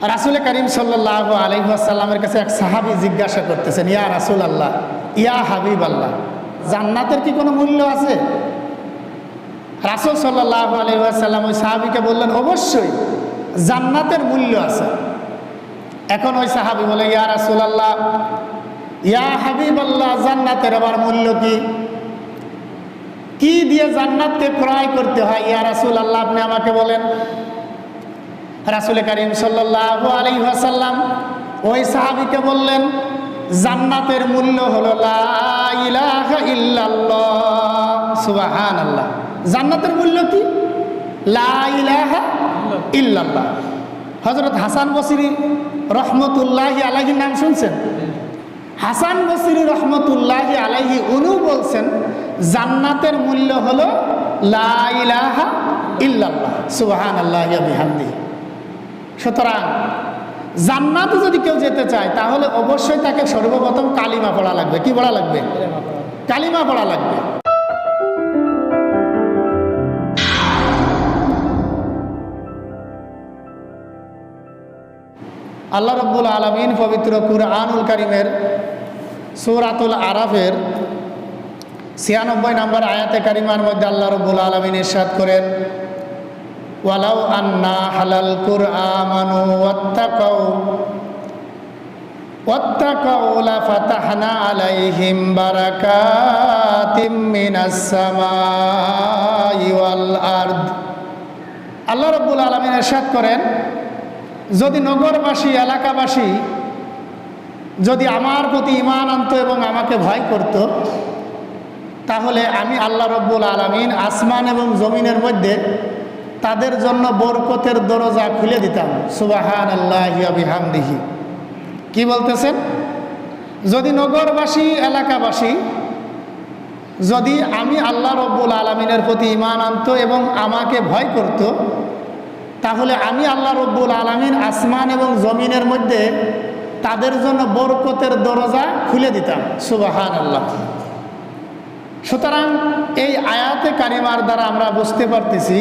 রাসুল করিম সাল্লাহ আলহিহাসাল্লামের কাছে এক সাহাবি জিজ্ঞাসা করতেছেন, ইয়া রাসুল আল্লাহ ইয়া হাবিব আল্লাহ জান্নাতের কি কোনো মূল্য আছে? রাসুল সাল্লাহ আলহিহাসাল্লাম ওই সাহাবিকে বললেন, অবশ্যই, জান্নাতের মূল্য আছে। এখন ওই সাহাবি বলে, ইয়া রাসুল আল্লাহ ইয়া হাবিব আল্লাহ জান্নাতের আবার মূল্য কি? কি দিয়ে জান্নাতকে ক্রয় করতে হয়? ইয়া রাসুল আল্লাহ আপনি আমাকে বলেন। রাসুল করিম সাল্লাহ আলী আসাল্লাম ওই সাহাবিকে বললেন, জান্নাতের মূল্য হলো সুবাহান আল্লাহ জান্নাতের মূল্য কি? লাহা ইল্লাল্লাহ। হজরত হাসান বসিরি রহমতুল্লাহ আলাহির নাম শুনছেন? হাসান বসিরি রহমতুল্লাহ আলাহি উনু বলছেন, জান্নাতের মূল্য হলো লাহা ইল্লাল্লাহ। সুবাহান আল্লাহ বিহামদি সুতরাং, জান্নাতে যদি কেউ যেতে চায়, তাহলে অবশ্যই তাকে সর্বপ্রথম কালিমা পড়া লাগবে। কি পড়া লাগবে? কালিমা পড়া লাগবে। আল্লাহ রব্বুল আলমিন পবিত্র কুরআনুল করিমের সুরাতুল আরাফের ছিয়ানব্বই নম্বর আয়াতে কারিমার মধ্যে আল্লাহ রব্বুল আলমিন ইরশাদ করেন ওয়ালাউ আন্না হালাল কুরআমানু ওয়াত্তাকাউ ওয়াত্তাকাউ লাফাতাহনা আলাইহিম বারাকাতিম মিনাস সামাই ওয়াল আরদ। আল্লাহ রাব্বুল আলামিন ইরশাদ করেন, যদি নগরবাসী, এলাকাবাসী যদি আমার প্রতি ইমান আনত এবং আমাকে ভয় করত, তাহলে আমি আল্লাহ রব্বুল আলমিন আসমান এবং জমিনের মধ্যে তাদের জন্য বরকতের দরজা খুলে দিতাম। সুবাহান কি বলতেছেন? যদি নগরবাসী, এলাকাবাসী, যদি আমি আল্লাহ রব্বুল আলমিনের প্রতি ইমান আনত এবং আমাকে ভয় করত, তাহলে আমি আল্লাহ রব্বুল আলমিন আসমান এবং জমিনের মধ্যে তাদের জন্য বরকতের দরজা খুলে দিতাম। সুবাহান আল্লাহ সুতরাং এই আয়াতে কারিমার দ্বারা আমরা বুঝতে পারতেছি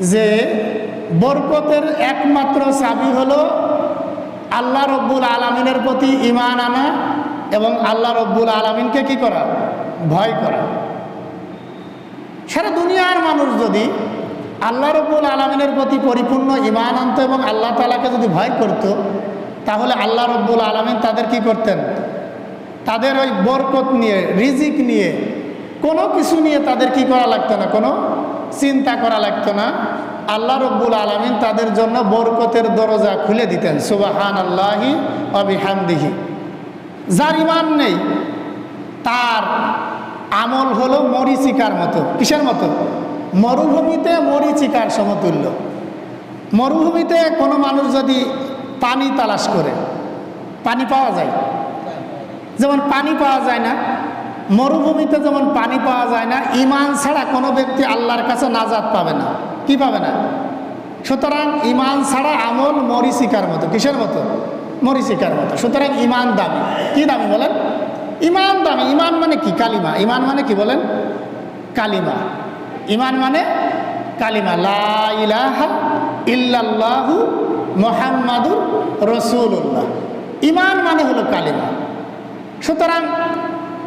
যে বরকতের একমাত্র চাবি হলো আল্লাহ রব্বুল আলমিনের প্রতি ইমান আনা এবং আল্লাহ রব্বুল আলমিনকে কি করা? ভয় করা। সারা দুনিয়ার মানুষ যদি আল্লাহ রব্বুল আলমিনের প্রতি পরিপূর্ণ ইমান আনত এবং আল্লাহ তালাকে যদি ভয় করত, তাহলে আল্লাহ রব্বুল আলমিন তাদের কি করতেন? তাদের ওই বরকত নিয়ে, রিজিক নিয়ে, কোনো কিছু নিয়ে তাদের কি করা লাগতো না? কোনো চিন্তা করা লাগতো না। আল্লাহ রব্বুল আলমিন তাদের জন্য বরকতের দরজা খুলে দিতেন। সুবাহান আল্লাহি অবিহামদিহি যার ইমান নেই, তার আমল হলো মরিচিকার মতো। কিসের মতো? মরুভূমিতে মরিচিকার সমতুল্য। মরুভূমিতে কোনো মানুষ যদি পানি তালাশ করে, পানি পাওয়া যায়? যেমন পানি পাওয়া যায় না মরুভূমিতে যেমন পানি পাওয়া যায় না ইমান ছাড়া কোনো ব্যক্তি আল্লাহর কাছে নাজাদ পাবে না। কি পাবে না? সুতরাং ইমান ছাড়া আমল মরিচিকার মতো। কিসের মতো? মরিচিকার মতো। সুতরাং ইমান দামি। কি দামি বলেন? ইমান দামি। ইমান মানে কি? কালিমা। ইমান মানে কি বলেন? কালিমা। ইমান মানে কালিমা। লা ইলাহা ইল্লাল্লাহু মোহাম্মাদুর রসুল্লাহ ইমান মানে হলো কালিমা। সুতরাং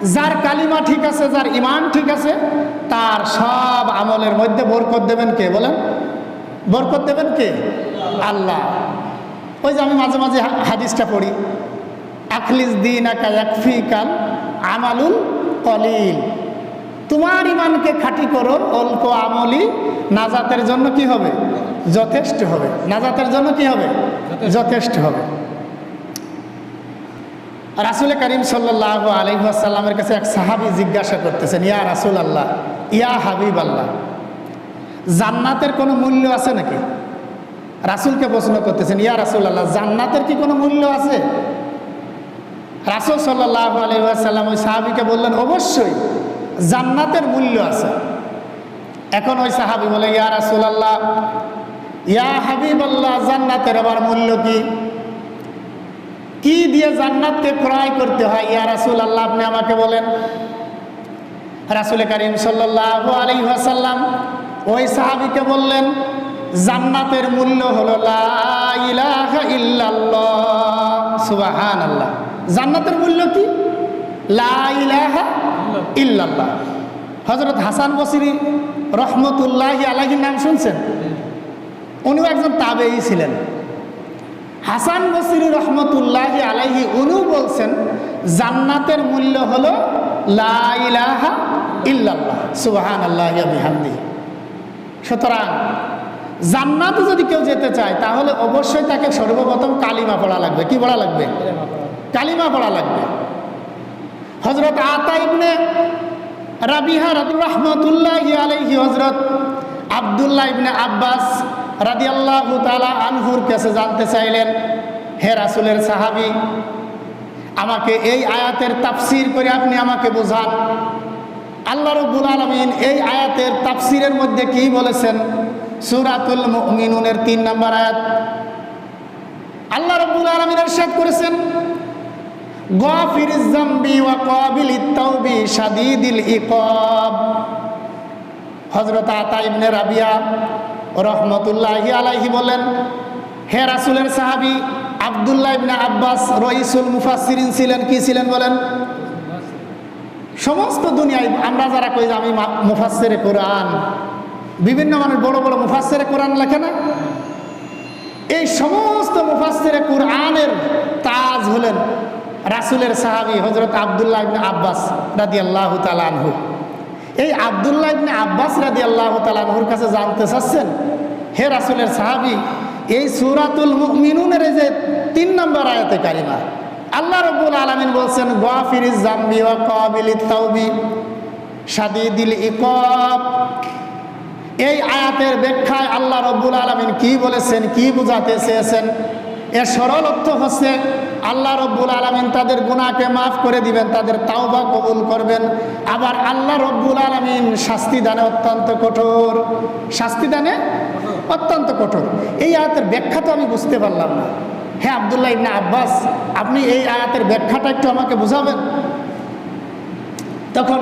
যার কালিমা ঠিক আছে যার ইমান ঠিক আছে তার সব আমলের মধ্যে বরকত দেবেন কে? বলেন। বরকত দেবেন কে? আল্লাহ। ওই যে আমি মাঝে মাঝে হাদিসটা পড়ি। আখলিস দিন আকা একফি কাল আমালুল কলিল। তোমার ইমানকে খাঁটি করো অল্প আমলি নাজাতের জন্য কি হবে? যথেষ্ট হবে। নাজাতের জন্য কি হবে? যথেষ্ট হবে। রাসুল করিম সাল্লাহ আলহাসাল্লামের কাছে এক সাহাবি জিজ্ঞাসা করতেছেন, ইয়া রাসুল আল্লাহ ইয়া হাবিব আল্লাহ জান্নাতের কোনো মূল্য আছে নাকি? রাসুলকে প্রশ্ন করতেছেন, ইয়া রাসুল আল্লাহ জান্নাতের কি কোনো মূল্য আছে? রাসুল সাল্লাহ আলহাসাল্লাম ওই সাহাবিকে বললেন, অবশ্যই, জান্নাতের মূল্য আছে। এখন ওই সাহাবি বলে, ইয়া রাসুল আল্লাহ ইয়া হাবিব আল্লাহ জান্নাতের আবার মূল্য কি? কি দিয়ে জান্নাতকে ক্রয় করতে হয়? ইয়া রাসুল আল্লাহ আপনি আমাকে বলেন। রাসুল করিম সাল্লাহ আলী আসাল্লাম ওই সাহাবিকে বললেন, জান্নাতের মূল্য হলো সুবাহান আল্লাহ জান্নাতের মূল্য কি? ইল্লাল্লাহ। হজরত হাসান বসিরি রহমতুল্লাহ আলাহির নাম শুনছেন? উনিও একজন তাবেই ছিলেন। হাসান বসির রহমতুল্লাহ আলাইহি উনিও বলছেন, জান্নাতের মূল্য হল সুবাহান আল্লাহ সুতরাং, জান্নাতে যদি কেউ যেতে চায়, তাহলে অবশ্যই তাকে সর্বপ্রথম কালিমা পড়া লাগবে। কি পড়া লাগবে? কালিমা পড়া লাগবে। হজরত আতা ইবনে রাবিহা রাতুর রহমতুল্লাহ আলাইহি হজরত আবদুল্লাহ ইবনে আব্বাস রাদিয়াল্লাহু তাআলা আনহুর কাছে জানতে চাইলেন, হে রাসুলের সাহাবি, আমাকে এই আয়াতের তাফসীর করে আপনি আমাকে বোঝান। আল্লাহ রব্বুল আলমিন এই আয়াতের তাফসিরের মধ্যে কি বলেছেন? সুরাতুল মুমিনুনের তিন নম্বর আয়াত। আল্লাহ রব্বুল আলমিন এরশাদ করেছেন হযরত আতা ইবনে রাবিয়া রহমতুল্লাহি আলাইহি বলেন, হে রাসূলের সাহাবী, আব্দুল্লাহ ইবনে আব্বাস রইসুল মুফাসসিরিন ছিলেন, কি ছিলেন বলেন? সমস্ত দুনিয়ায় আমরা যারা কই যে আমি মা- মুফাসসিরে কোরআন। বিভিন্ন মানুষ বড় বড় মুফাসসিরে কোরআন লেখে না? এই সমস্ত মুফাসসিরে কোরআনের তাজ হলেন রাসূলের সাহাবী হজরত আবদুল্লাহ ইবনে আব্বাস রাদিয়াল্লাহু তাআলা আনহু। এই আব্দুল্লাহ ইবনে আব্বাস রাদিয়াল্লাহু আল্লাহ আনহুর কাছে জানতে চাচ্ছেন, হে রাসুলের সাহাবী, এই সূরাতুল মুমিনুনের যে তিন নম্বর আয়াতে কারিমা, আল্লাহ রব্বুল আলামিন বলছেন জামবি এই আয়াতের ব্যাখ্যায় আল্লাহ রব্বুল আলমিন কি বলেছেন, কি বুঝাতে চেয়েছেন? এর সরল অর্থ হচ্ছে আল্লাহ রব্বুল আলমিন তাদের গুণাকে মাফ করে দিবেন, তাদের তাওবা কবুল করবেন। আবার আল্লাহ রব্বুল আলমিন শাস্তি দানে অত্যন্ত কঠোর। শাস্তি দানে অত্যন্ত কঠোর। এই আয়াতের ব্যাখ্যা তো আমি বুঝতে পারলাম না। হ্যাঁ আবদুল্লাহ ইবনা আব্বাস, আপনি এই আয়াতের ব্যাখ্যাটা একটু আমাকে বুঝাবেন? তখন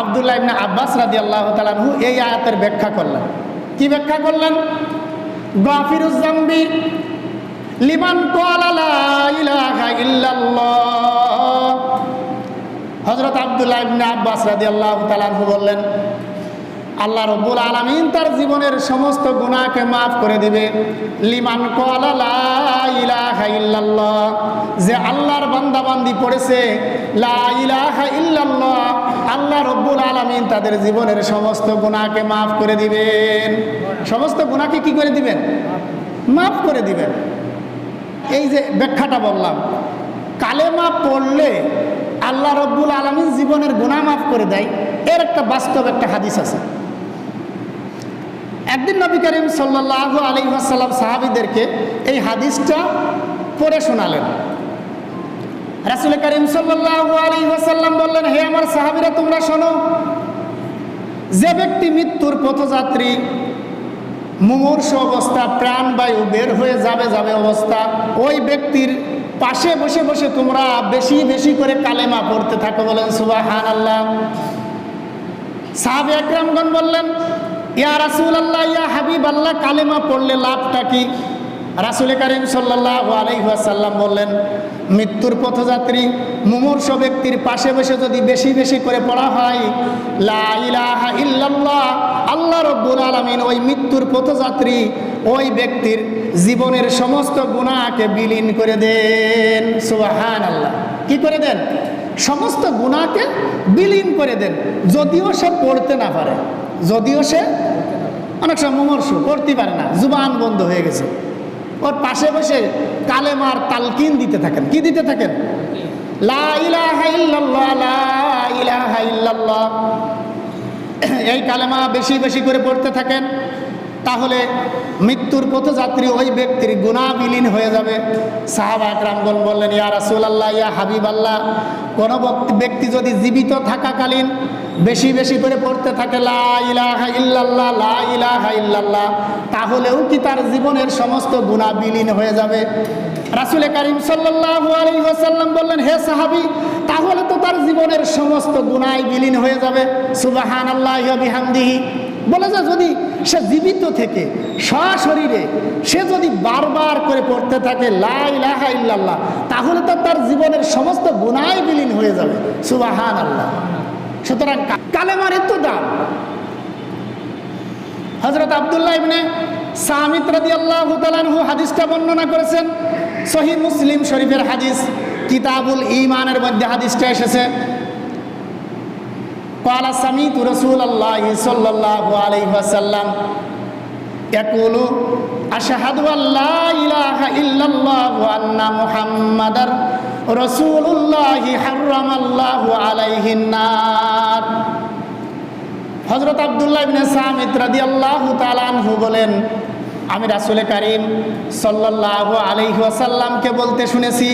আবদুল্লাহ ইবনে আব্বাস রাদি আল্লাহ তালানহু এই আয়াতের ব্যাখ্যা করলেন। কি ব্যাখ্যা করলেন? গাফিরুজ্জাম্বি লিমান হযরত আব্দুল্লাহ ইবনে আব্বাস রাদিয়াল্লাহু তাআলাহু বললেন, আল্লাহ রব্বুল আলামিন তার জীবনের সমস্ত গুনাহকে মাফ করে দিবে। লিমান ইল্লাল্লাহ। যে আল্লাহর বান্দাবান্দি পড়েছে ইল্লাল্লাহ, আল্লাহ রব্বুল আলামিন তাদের জীবনের সমস্ত গুনাহকে মাফ করে দিবেন। সমস্ত গুনাহকে কি করে দিবেন? মাফ করে দিবেন। এই যে ব্যাখ্যাটা বললাম, কালেমা পড়লে আল্লাহ রব্বুল আলমিন জীবনের গুণা মাফ করে দেয়, এর একটা বাস্তব একটা হাদিস আছে। একদিন নবী করিম সাল্লাহ আলী আসাল্লাম সাহাবিদেরকে এই হাদিসটা পড়ে শোনালেন। রাসুল করিম সাল্লাহ আলী আসাল্লাম বললেন, হে আমার সাহাবিরা, তোমরা শোনো, যে ব্যক্তি মৃত্যুর পথযাত্রী মুমূর্ষ অবস্থা প্রাণবায়ু বের হয়ে যাবে যাবে অবস্থা। ওই ব্যক্তির পাশে বসে বসে তোমরা বেশি বেশি করে কালেমা পড়তে থাকো বলেন সুবাহান আল্লাহ সাহাবে একরামগণ বললেন, ইয়া রাসুল আল্লাহ ইয়া হাবিব আল্লাহ কালেমা পড়লে লাভটা কি? রাসুল করিম সাল্লাহ আলাইসাল্লাম বললেন, মৃত্যুর পথযাত্রী, মুমূর্ষ ব্যক্তির পাশে বসে যদি বেশি বেশি করে পড়া হয়, লা ইলাহা আল্লাহ রব্বুল আলমিন ওই মৃত্যুর পথযাত্রী ওই ব্যক্তির জীবনের সমস্ত গুণাকে বিলীন করে দেন। সুবাহান আল্লাহ কি করে দেন? সমস্ত গুণাকে বিলীন করে দেন। যদিও সে পড়তে না পারে, যদিও সে অনেক সময় মুমর্ষ পড়তে পারে না, জুবান বন্ধ হয়ে গেছে। ওর পাশে বসে কালেমার তালকিন দিতে থাকেন। কি দিতে থাকেন? লা লা এই কালেমা বেশি বেশি করে পড়তে থাকেন। তাহলে মৃত্যুর পথযাত্রী ওই ব্যক্তির গুণা বিলীন হয়ে যাবে। সাহাবা একরামগণ বললেন, ইয়া রাসুল আল্লাহ ইয়া হাবিব আল্লাহ কোনো ব্যক্তি যদি জীবিত থাকাকালীন বেশি বেশি করে পড়তে থাকে, লা ইল্লাল্লাহ, লা তাহলেও কি তার জীবনের সমস্ত গুণা বিলীন হয়ে যাবে? রাসুল করিম ওয়াসাল্লাম বললেন, হে সাহাবী, তাহলে তো তার জীবনের সমস্ত গুনাহ বিলীন হয়ে যাবে। সুবাহান আল্লাহ বিহামদিহি। বলে যে, যদি সে জীবিত থেকে সশরীরে, সে যদি বারবার করে পড়তে থাকে লাই লাহা ইল্লাল্লাহ, তাহলে তো তার জীবনের সমস্ত গুণায় বিলীন হয়ে যাবে। সুবাহান আল্লাহ সুতরাং কালেমার এত দাম। হজরত আবদুল্লাহ ইবনে সামিত রাদিয়াল্লাহু তাআলাহু হাদিসটা বর্ণনা করেছেন। সহিহ মুসলিম শরীফের হাদিস, কিতাবুল ঈমানের মধ্যে হাদিসটা এসেছে। قال سميت رسول الله صلى الله عليه وسلم يقول أشهد أن لا إله إلا الله وأن محمدا رسول الله حرم الله عليه النار হজরত আবদুল্লাহ ইবনে সামিত রাদিয়াল্লাহু তাআলা আনহু বলেন আমি রাসূলে কারীম সাল্লাল্লাহু আলাইহি ওয়াসাল্লামকে বলতে শুনেছি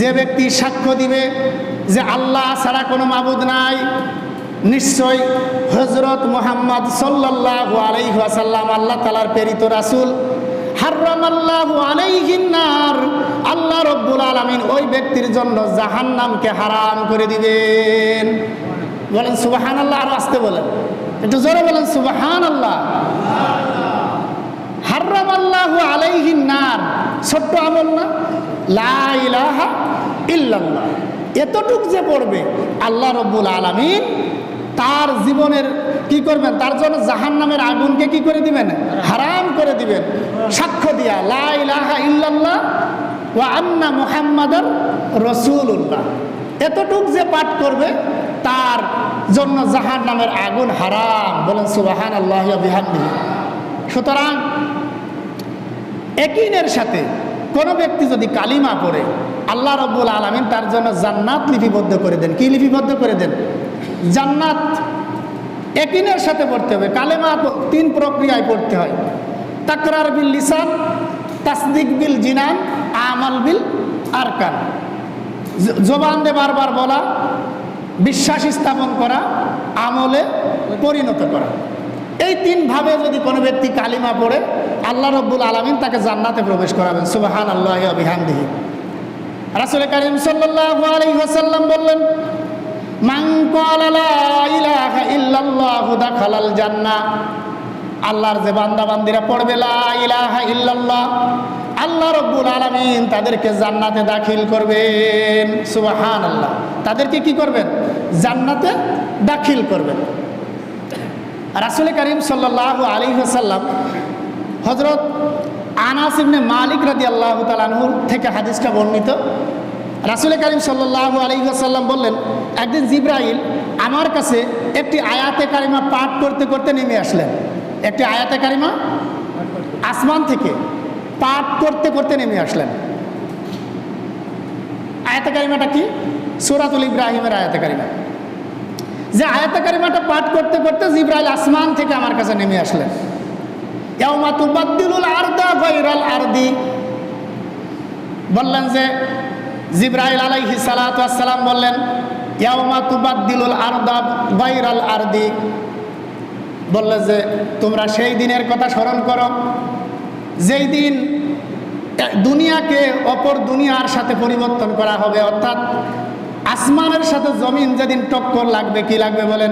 যে ব্যক্তি সাক্ষ্য দিবে যে আল্লাহ ছাড়া কোনো মাবুদ নাই নিশ্চয় হজরত মোহাম্মদ সাল্লাল্লাহু আলাইহি ওয়াসাল্লাম আল্লাহ তাআলার প্রেরিত রাসূল। হাররাম আল্লাহু আলাইহিন নার। আল্লাহ রব্বুল আলামিন ওই ব্যক্তির জন্য জাহান্নামকে হারাম করে দিবেন। বলেন সুবাহান আল্লাহ আরও আসতে বলেন। একটু জোরে বলেন সুবাহান আল্লাহ হার্রাম আল্লাহ আলাইহিন নার। ছোট্ট আমল না? লা ইলাহা ইল্লাল্লাহ। এতটুক যে পড়বে আল্লাহ রব্বুল আলামিন তার জীবনের কি করবেন? তার জন্য জাহান নামের আগুনকে কি করে দিবেন? হারাম করে দিবেন। সাক্ষ্য দিয়া, লা ইলাহা ইল্লাল্লাহ ওয়া আন্না মুহাম্মাদার রসুল্লাহ এতটুক যে পাঠ করবে, তার জন্য জাহান নামের আগুন হারাম। বলেন সুবাহান আল্লাহ বিহান্দি সুতরাং একিনের সাথে কোনো ব্যক্তি যদি কালিমা পড়ে, আল্লাহ রব্বুল আলমিন তার জন্য জান্নাত লিপিবদ্ধ করে দেন। কি লিপিবদ্ধ করে দেন? জান্নাত একিনের সাথে পড়তে হবে। কালেমা তিন প্রক্রিয়ায় পড়তে হয়। তাকরার বিল লিসান, তাসদিক বিল জিনান, আমাল বিল আরকান। জবান দিয়ে বারবার বলা, বিশ্বাস স্থাপন করা, আমলে পরিণত করা। এই তিন ভাবে যদি কোনো ব্যক্তি কালিমা পড়ে, আল্লাহ রব্বুল আলমিন তাকে জান্নাতে প্রবেশ করাবেন। সুবাহান আল্লাহ বিহামদিহি। রাসুল করিম সাল্লাল্লাহু আলাইহি ওয়াসাল্লাম বললেন দাখালাল জান্নাহ। আল্লাহর যে বান্দা বান্দিরা পড়বে, লা ইলাহা ইল্লাল্লাহ, আল্লাহ রব্বুল আলামিন তাদেরকে জান্নাতে দাখিল করবেন। সুবহান আল্লাহ তাদেরকে কি করবেন? জান্নাতে দাখিল করবেন। রাসুল করিম সাল্লাল্লাহু আলাইহি ওয়াসাল্লাম হজরত আনাস ইবনে মালিক রাদি আল্লাহ তালানহুর থেকে হাদিসটা বর্ণিত। রাসুল করিম সাল্লাল্লাহু আলাইহি ওয়াসাল্লাম বললেন, একদিন জিব্রাইল আমার কাছে একটি আয়াতে কারিমা পাঠ করতে করতে নেমে আসলেন। একটি আয়াতে কারিমা আসমান থেকে পাঠ করতে করতে নেমে আসলেন। আয়াতে কারিমাটা কি? সুরাতুল ইব্রাহিমের আয়াতে কারিমা। যে আয়াতে কারিমাটা পাঠ করতে করতে জিব্রাইল আসমান থেকে আমার কাছে নেমে আসলেন। আরদি। বললেন যে জিব্রাইল আলাইহি আসসালাম বললেন, ইয়াউমা তুবাদ্দিলুল আরদা গায়রাল আরদি। বললে যে, তোমরা সেই দিনের কথা স্মরণ করো, যেই দিন দুনিয়াকে অপর দুনিয়ার সাথে পরিবর্তন করা হবে। অর্থাৎ আসমানের সাথে জমিন যেদিন টক্কর লাগবে, কি লাগবে বলেন?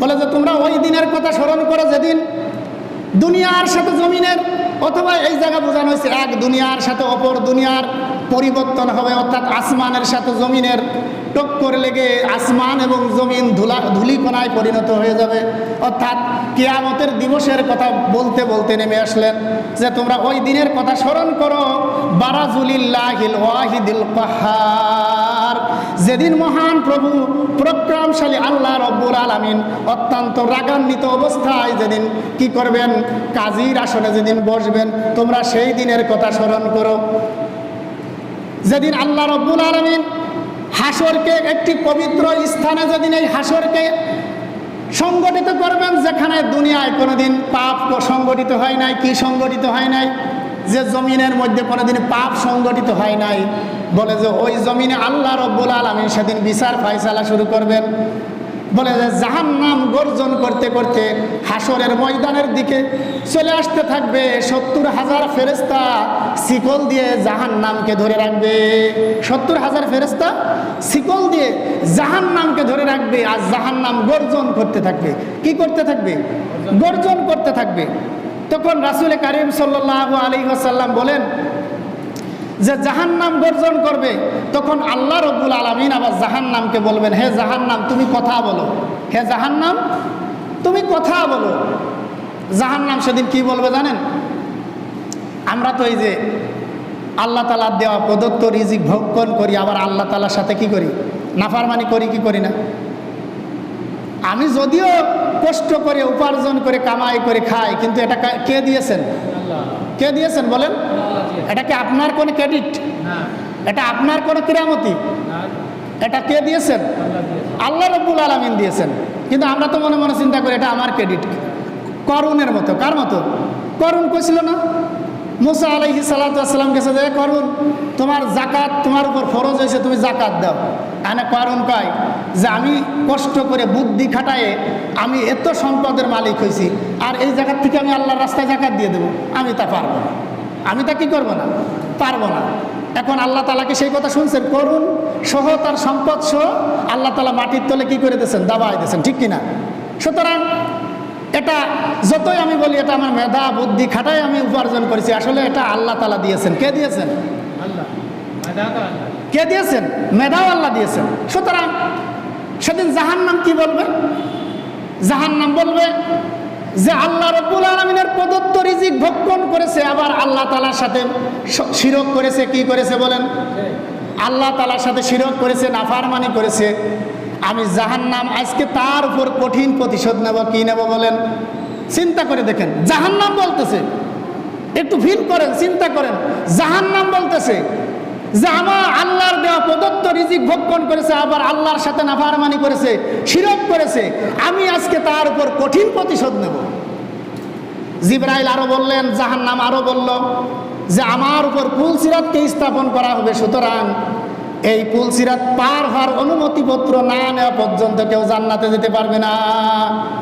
বলে যে, তোমরা ওই দিনের কথা স্মরণ করো যেদিন দুনিয়ার সাথে জমিনের, অথবা এই জায়গা বোঝানো হয়েছে, এক দুনিয়ার সাথে অপর দুনিয়ার পরিবর্তন হবে, অর্থাৎ আসমানের সাথে জমিনের টক্কর লেগে আসমান এবং জমিন ধুলা ধুলিকণায় পরিণত হয়ে যাবে। অর্থাৎ কেয়ামতের দিবসের কথা বলতে বলতে নেমে আসলেন যে, তোমরা ওই দিনের কথা স্মরণ করো, বারাজুলিল্লাহিল ওয়াহিদিল কাহার। যেদিন মহান প্রভু প্রক্রমশালী আল্লাহ রব্বুল আলামিন অত্যন্ত রাগান্বিত অবস্থায় যেদিন কি করবেন? কাজীর আসনে যেদিন বসবেন, তোমরা সেই দিনের কথা স্মরণ করো। যেদিন আল্লাহ রব্বুল আলমিন হাসরকে একটি পবিত্র স্থানে যেদিন এই হাসরকে সংগঠিত করবেন, যেখানে দুনিয়ায় কোনোদিন পাপ সংগঠিত হয় নাই, কি সংগঠিত হয় নাই? যে জমিনের মধ্যে কোনোদিন পাপ সংগঠিত হয় নাই, বলে যে ওই জমিনে আল্লাহ রব্বুল আলমিন সেদিন বিচার ফাইসালা শুরু করবেন। বলে যে জাহান নাম গর্জন করতে করতে হাসরের ময়দানের দিকে চলে আসতে থাকবে। সত্তর হাজার ফেরেস্তা শিকল দিয়ে জাহান নামকে ধরে রাখবে। সত্তর হাজার ফেরেস্তা শিকল দিয়ে জাহান নামকে ধরে রাখবে আর জাহান নাম গর্জন করতে থাকবে। কি করতে থাকবে? গর্জন করতে থাকবে। তখন রাসুল করিম সাল্লাহ আলী আসাল্লাম বলেন যে জাহান নাম গর্জন করবে, তখন আল্লাহ রব্বুল আলমিন আবার জাহান নামকে বলবেন, হে জাহান নাম তুমি কথা বলো। হে জাহান নাম তুমি কথা বলো। জাহান নাম সেদিন কি বলবে জানেন? আমরা তো এই যে আল্লাহ তালার দেওয়া প্রদত্ত রিজিক ভক্ষণ করি আবার আল্লাহ তালার সাথে কি করি? নাফারমানি করি কি করি না? আমি যদিও কষ্ট করে উপার্জন করে কামাই করে খাই কিন্তু এটা কে দিয়েছেন? কে দিয়েছেন বলেন? এটা কি আপনার কোনো ক্রেডিট? এটা আপনার কোনো কিরামতি? এটা কে দিয়েছেন। আল্লাহ রব্বুল আলমিন দিয়েছেন। কিন্তু আমরা তো মনে মনে চিন্তা করি এটা আমার ক্রেডিট। করুণের মতো কার মতো? করুণ কইছিল না? মুসা আলাইহি সালাতাম গেছে যে করুণ তোমার জাকাত তোমার উপর ফরজ হয়েছে, তুমি জাকাত দাও। এনে করুণ কয়, যে আমি কষ্ট করে বুদ্ধি খাটায়ে আমি এত সম্পদের মালিক হয়েছি, আর এই জায়গার থেকে আমি আল্লাহর রাস্তায় জাকাত দিয়ে দেবো, আমি তা পারব না। আমি তা কি করব না? পারব না। এখন আল্লাহ তালাকে সেই কথা শুনছেন? করুন, সহ তার সম্পদ সহ আল্লাহ তালা মাটির তলে কি করে দিয়েছেন? দাবাই দিয়েছেন, ঠিক কিনা? সুতরাং এটা যতই আমি বলি, এটা আমার মেধা, বুদ্ধি খাটাই আমি উপার্জন করেছি। আসলে এটা আল্লাহ তালা দিয়েছেন। কে দিয়েছেন? কে দিয়েছেন? মেধাও আল্লাহ দিয়েছেন। সুতরাং সেদিন জাহান্নাম কি বলবে? জাহান্নাম বলবে যে আল্লাহ রব্বুল আলমিনের প্রদত্ত রিজিক ভক্ষণ করেছে? আবার আল্লাহ তালার সাথে শিরক করেছে, কি করেছে বলেন? আল্লাহ তালার সাথে শিরক করেছে, নাফারমানি করেছে। আমি জাহান্নাম আজকে তার উপর কঠিন প্রতিশোধ নেব, কি নেব বলেন? চিন্তা করে দেখেন, জাহান্নাম বলতেছে, একটু ফিল করেন, চিন্তা করেন। জাহান্নাম বলতেছে যে আমার আল্লাহর দেওয়া প্রদত্ত রিজিক ভক্ষণ করেছে আবার আল্লাহর সাথে নাফারমানি করেছে, শিরক করেছে, আমি আজকে তার উপর কঠিন প্রতিশোধ নেব। জিব্রাইল আরও বললেন, জাহান্নাম আরও বলল যে আমার উপর পুল সিরাতকে স্থাপন করা হবে, সুতরাং এই পুল সিরাত পার হওয়ার অনুমতিপত্র না নেওয়া পর্যন্ত কেউ জান্নাতে যেতে পারবে না।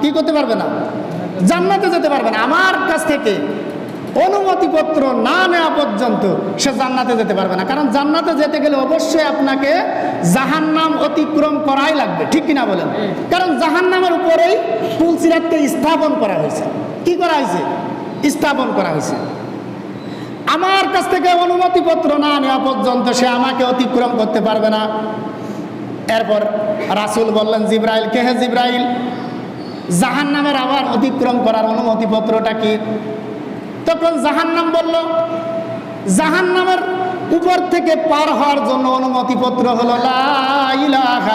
কি করতে পারবে না? জান্নাতে যেতে পারবে না। আমার কাছ থেকে অনুমতিপত্র না নেওয়া পর্যন্ত সে জান্নাতে যেতে পারবে না। কারণ জান্নাতে যেতে গেলে অবশ্যই আপনাকে জাহান্নাম অতিক্রম করাই লাগবে। ঠিক কিনা বলেন? কারণ জাহান্নামের উপরেই পুল সিরাতকে স্থাপন করা হয়েছে। কি করা হয়েছে? স্থাপন করা হয়েছে। আমার কাছ থেকে অনুমতিপত্র না নেওয়া পর্যন্ত সে আমাকে অতিক্রম করতে পারবে না। এরপর রাসুল বললেন জিব্রাইল কে হে জিব্রাইল? জাহান নামের আবার অতিক্রম করার অনুমতিপত্রটা কি? তখন জাহান্নাম বলল জাহান্নামের উপর থেকে পার হওয়ার জন্য অনুমতিপত্র হলো লা ইলাহা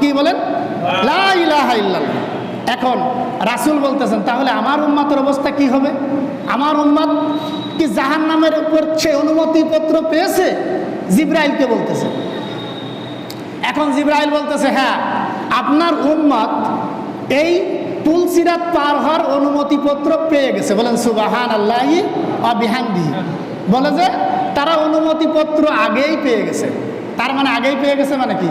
কি বলেন? লা ইলাহা ইল্লাল্লাহ। এখন রাসূল বলতেছেন, তাহলে আমার উম্মাতের অবস্থা কি হবে? আমার উম্মাত কি জাহান্নামের উপর সে অনুমতিপত্র পেয়েছে? জিব্রাইলকে বলতেছে। এখন জিব্রাইল বলতেছে হ্যাঁ আপনার উম্মত এই তুলসিরাত পার হওয়ার অনুমতিপত্র পেয়ে গেছে। বলেন সুবাহান আল্লাহি অবিহান্দি বলে যে, তারা অনুমতিপত্র আগেই পেয়ে গেছে। তার মানে আগেই পেয়ে গেছে মানে কি?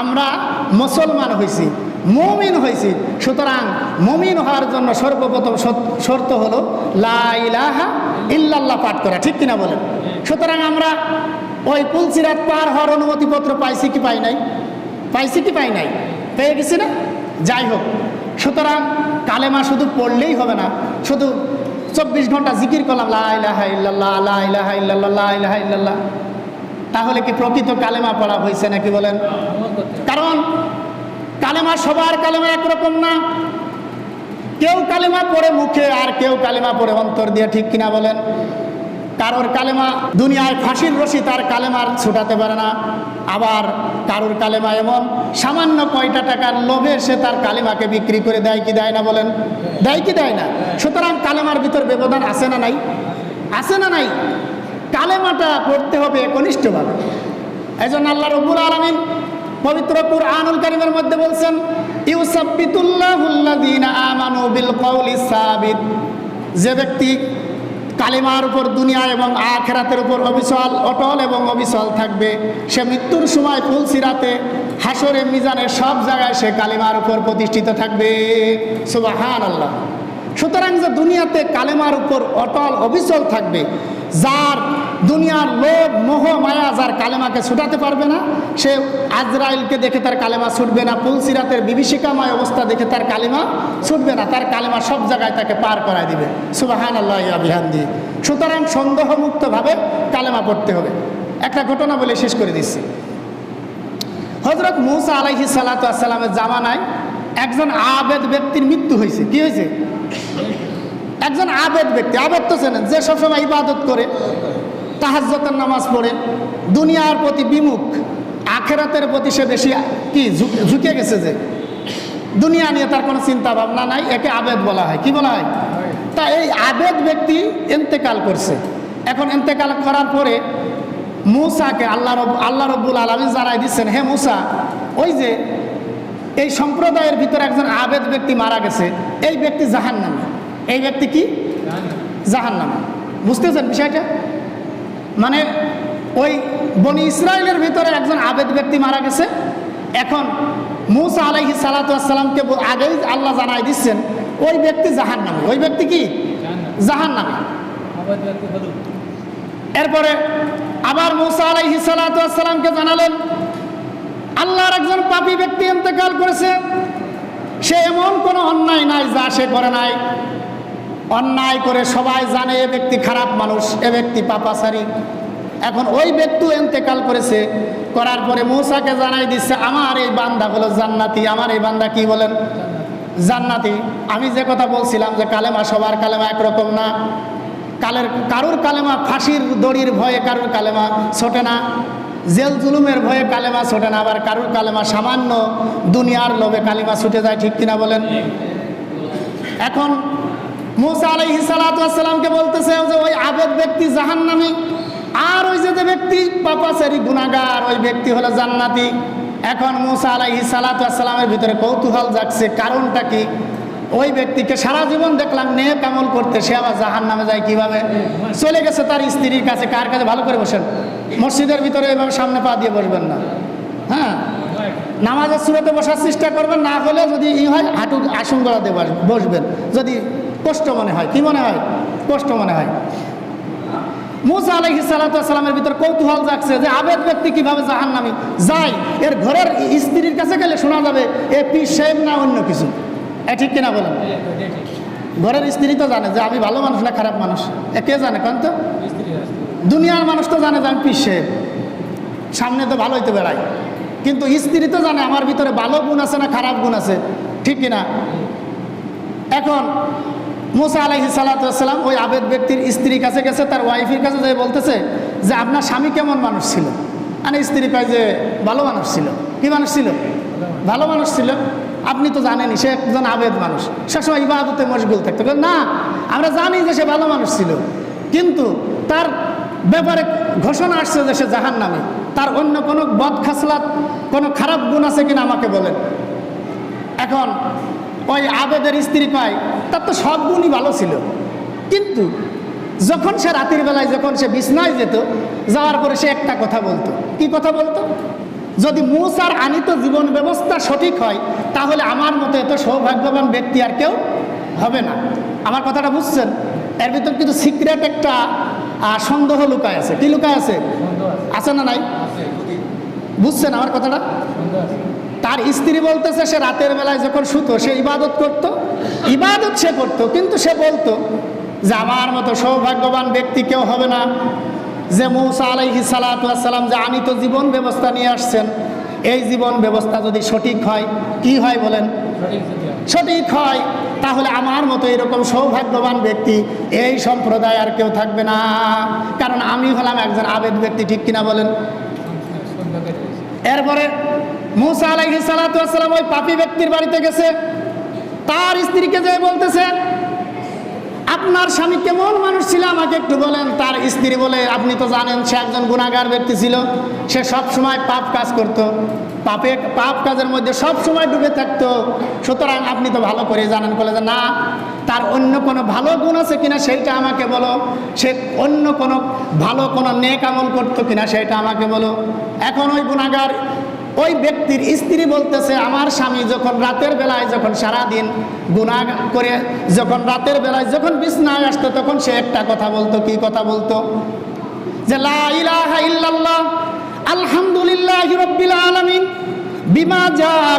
আমরা মুসলমান হয়েছি মমিন হয়েছি। সুতরাং মমিন হওয়ার জন্য সর্বপ্রথম শর্ত- হলো লা ইলাহা ইল্লাল্লাহ পাঠ করা, ঠিক কিনা বলেন? সুতরাং আমরা ওই পুলসিরাত পার হওয়ার অনুমতিপত্র পাইছি কি পাই নাই? পাইছি কি পাই নাই? পেয়ে গেছি না? যাই হোক, সুতরাং কালেমা শুধু পড়লেই হবে না, শুধু চব্বিশ ঘণ্টা জিকির করলাম, লা ইলাহা ইল্লাল্লাহ, লা ইলাহা ইল্লাল্লাহ, লা ইলাহা ইল্লাল্লাহ। তাহলে কি প্রকৃত কালেমা পড়া হয়েছে নাকি বলেন? কারণ কালেমা সবার কালেমা একরকম না। কেউ কালেমা পড়ে মুখে আর কেউ কালেমা পড়ে অন্তর দিয়ে, ঠিক কিনা বলেন? কারোর কালেমা দুনিয়ায় ফাঁসির রশি, তার কালেমার ছুটাতে পারে না। আবার কারোর কালেমা এমন, সামান্য কয়টা টাকার লোভে সে তার কালেমাকে বিক্রি করে দেয় কি দেয় না বলেন? দেয় কি দেয় না? সুতরাং কালেমার ভিতর ব্যবধান আছে না নাই? আছে না নাই? কালেমাটা পড়তে হবে একনিষ্ঠভাবে। এই জন্য আল্লাহ রব্বুল আলমিন পবিত্র কুরআনুল কারীমের মধ্যে বলছেন ইউসাব্বিতুল্লাহুল্লাযীনা আমানু বিল কওলি সাবিত। যে ব্যক্তি কালিমার উপর দুনিয়া এবং আখেরাতের উপর অবিচল, অটল এবং অবিচল থাকবে, সে মৃত্যুর সময় ফুলসিরাতে হাসরে মিজানের সব জায়গায় সে কালিমার উপর প্রতিষ্ঠিত থাকবে। সুবাহান আল্লাহ সুতরাং যে দুনিয়াতে কালেমার উপর অটল অবিচল থাকবে, যার দুনিয়ার লোভ, মোহ, মায়া যার কালেমাকে ছুটাতে পারবে না, সে আজরাইলকে দেখে তার কালেমা ছুটবে না, পুলসিরাতের বিভীষিকাময় অবস্থা দেখে তার কালেমা ছুটবে না, তার কালেমা সব জায়গায় তাকে পার করায় দিবে। সুবাহান আল্লাহ দিয়ে সুতরাং সন্দেহমুক্তভাবে কালেমা পড়তে হবে। একটা ঘটনা বলে শেষ করে দিচ্ছি। হজরত মৌসা আলাইহি সালাতামের জামানায় একজন আবেদ ব্যক্তির মৃত্যু হয়েছে। কি হয়েছে? একজন আবেদ ব্যক্তি, আবেদ তো চেনেন, যে সবসময় ইবাদত করে তাহাজ্জতের নামাজ পড়ে, দুনিয়ার প্রতি বিমুখ, আখেরাতের প্রতি সে বেশি কি, ঝুঁক- ঝুঁকে গেছে যে, দুনিয়া নিয়ে তার কোনো চিন্তা ভাবনা নাই, একে আবেদ বলা হয়। কি বলা হয়? তা এই আবেদ ব্যক্তি এন্তেকাল করছে। এখন এন্তেকাল করার পরে মূসাকে আল্লাহ রব আল্লাহ রব্বুল আলমী জানাই দিচ্ছেন, হে মূসা, ওই যে এই সম্প্রদায়ের ভিতরে একজন আবেদ ব্যক্তি মারা গেছে, এই ব্যক্তি জাহান নামে এই ব্যক্তি কি? জাহান নামে বুঝতেছেন বিষয়টা? মানে ওই বনি ইসরায়েলের ভিতরে একজন আবেদ ব্যক্তি মারা গেছে। এখন মুসা আলাইহি সালাতামকে আগেই আল্লাহ জানাই দিচ্ছেন ওই ব্যক্তি জাহান নামে ওই ব্যক্তি কি? জাহান নামে এরপরে আবার মুসা আলাইহি সালাতামকে জানালেন আল্লাহর একজন পাপী ব্যক্তি ইন্তেকাল করেছে সে এমন কোনো অন্যায় নাই যা সে করে নাই। অন্যায় করে সবাই জানে এ ব্যক্তি খারাপ মানুষ, এ ব্যক্তি পাপাসারি এখন ওই ব্যক্তি এন্তেকাল করেছে, করার পরে মৌসাকে জানাই দিচ্ছে, আমার এই বান্দা হলো জান্নাতি, আমার এই বান্দা কি বলেন? জান্নাতি, আমি যে কথা বলছিলাম যে কালেমা সবার কালেমা একরকম না। কালের, কারুর কালেমা ফাঁসির দড়ির ভয়ে কারুর কালেমা ছোটে না। জেল জুলুমের ভয়ে কালেমা ছোটে না, আবার কারুর কালেমা সামান্য দুনিয়ার লোভে কালিমা ছুটে যায় ঠিক কিনা বলেন? এখন মুসা আলাইহি সালাতামকে বলতেছে যে ওই আবেদ ব্যক্তি জাহান্নামী। আর ওই যে যে ব্যক্তি পাপাচারি গুনাগার ওই ব্যক্তি হলো জান্নাতি। এখন মুসা আলাইহি সালাতামের ভিতরে কৌতূহল জাগছে, কারণটা কি? ওই ব্যক্তিকে সারা জীবন দেখলাম নেক আমল করতে, সে আবার জাহান নামে যায় কীভাবে? চলে গেছে তার স্ত্রীর কাছে, কার কাছে? ভালো করে বসেন। মসজিদের ভিতরে এভাবে সামনে পা দিয়ে বসবেন না। হ্যাঁ? নামাজের সুরতে বসার চেষ্টা করবেন, না হলে যদি ই হয়, হাঁটু, আসন বস- বসবেন। যদি কষ্ট মনে হয়, কি মনে হয়? কষ্ট মনে হয়। মুসা আলহি সালাতামের ভিতর কৌতূহল জাগছে যে আবেদ ব্যক্তি কীভাবে জাহান নামি যায়? এর ঘরের স্ত্রীর কাছে গেলে শোনা যাবে, এ পি সাহেব না অন্য কিছু। এ ঠিক কিনা বলেন? ঘরের স্ত্রী তো জানে যে আমি ভালো মানুষ না খারাপ মানুষ। এ কে জানে কারণ তো? দুনিয়ার মানুষ তো জানে যে আমি সাহেব সামনে তো ভালোই তো বেড়াই কিন্তু স্ত্রী তো জানে আমার ভিতরে ভালো গুণ আছে না খারাপ গুণ আছে। ঠিক কিনা? এখন মুসা আলাইহি সালাতাম ওই আবেদ ব্যক্তির স্ত্রীর কাছে গেছে, তার ওয়াইফের কাছে যে বলতেছে যে আপনার স্বামী কেমন মানুষ ছিল? মানে স্ত্রী কয় যে ভালো মানুষ ছিল। কি মানুষ ছিল? ভালো মানুষ ছিল। আপনি তো জানেনই, সে একজন আবেদ মানুষ। সবসময় ইবাদতে মশগুল থাকতো। না, আমরা জানি যে সে ভালো মানুষ ছিল। কিন্তু তার ব্যাপারে ঘোষণা আসছে যে সে জাহান নামে তার অন্য কোনো বদ খাসলাত, কোনো খারাপ গুণ আছে কিনা আমাকে বলেন। এখন ওই আবেদের স্ত্রী পায় তার তো সব গুণই ভালো ছিল। কিন্তু যখন সে রাতের বেলায় যখন সে বিছনায় যেত যাওয়ার পরে সে একটা কথা বলতো। কি কথা বলতো? যদি মুসার আনিত জীবন ব্যবস্থা সঠিক হয় তাহলে আমার মতো এত সৌভাগ্যবান ব্যক্তি আর কেউ হবে না। আমার কথাটা বুঝছেন? এর ভিতর কিন্তু সিক্রেট একটা সন্দেহ লুকায় আছে। কি লুকায় আছে? আছে। না নাই? বুঝছেন আমার কথাটা? তার স্ত্রী বলতেছে, সে রাতের বেলায় যখন শুতো, সে ইবাদত করত। ইবাদত সে করত, কিন্তু সে বলতো যে, আমার মতো সৌভাগ্যবান ব্যক্তি কেউ হবে না। যে, মৌসা আলাইহি সালাতাম যে, আমি তো জীবন ব্যবস্থা নিয়ে আসছেন। এই জীবন ব্যবস্থা যদি সঠিক হয়, কি হয় বলেন? সঠিক হয়, তাহলে আমার মতো এরকম সৌভাগ্যবান ব্যক্তি এই সম্প্রদায় আর কেউ থাকবে না। কারণ আমি হলাম একজন আবেদ ব্যক্তি, ঠিক কিনা বলেন? এরপরে মুসা আলাইহি সালাতাম ওই পাপী ব্যক্তির বাড়িতে গেছে। তার স্ত্রীকে যে বলতেছে, আপনার স্বামী কেমন মানুষ ছিল? আমাকে একটু বলেন। তার স্ত্রী বলে, আপনি তো জানেন, সে একজন গুণাগার ব্যক্তি ছিল। সে সব সময় পাপ কাজ করত। পাপে, পাপ কাজের মধ্যে সব সময় ডুবে থাকতো। সুতরাং আপনি তো ভালো করে জানেন। বলে যে, না, তার অন্য কোনো ভালো গুণ আছে কিনা সেইটা আমাকে বলো। সে অন্য কোনো ভালো কোনো নেক আমল করতো কিনা সেইটা আমাকে বলো। এখন ওই গুণাগার ওই ব্যক্তির স্ত্রী বলতেছে, আমার স্বামী যখন রাতের বেলায় যখন সারাদিন গুণা করে, যখন রাতের বেলায় যখন বিছনায় আসতো, তখন সে একটা কথা বলতো, কি কথা বলতো? যে আলহামদুলিল্লাহ রব্বিল বিমা যা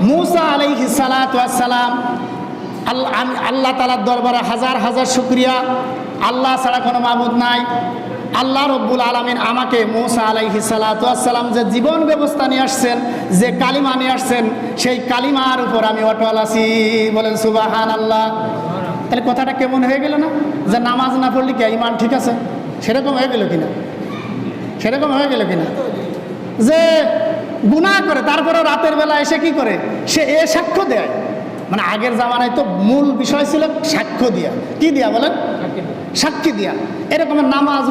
মুসা আলাইহি সালাম আল্লাহ আল্লাহ তালার দরবারে হাজার হাজার শুক্রিয়া। আল্লাহ ছাড়া কোনো মাবুদ নাই। আল্লাহ রব্বুল আলমিন আমাকে মৌসা আলাইহি সালাতাম যে জীবন ব্যবস্থা নিয়ে আসছেন, যে কালিমা নিয়ে আসছেন, সেই কালিমার উপর আমি অটল আছি। বলেন সুবাহান আল্লাহ তাহলে কথাটা কেমন হয়ে গেল না? যে নামাজ না পড়লে কি ইমান ঠিক আছে? সেরকম হয়ে গেল কিনা? সেরকম হয়ে গেল কিনা? যে গুনাহ করে তারপরে রাতের বেলা এসে কি করে? সে এ সাক্ষ্য দেয়। মানে আগের জামানায় তো মূল বিষয় ছিল সাক্ষ্য দিয়া। কি দিয়া বলেন? সাক্ষী দিয়া। এরকমের নামাজ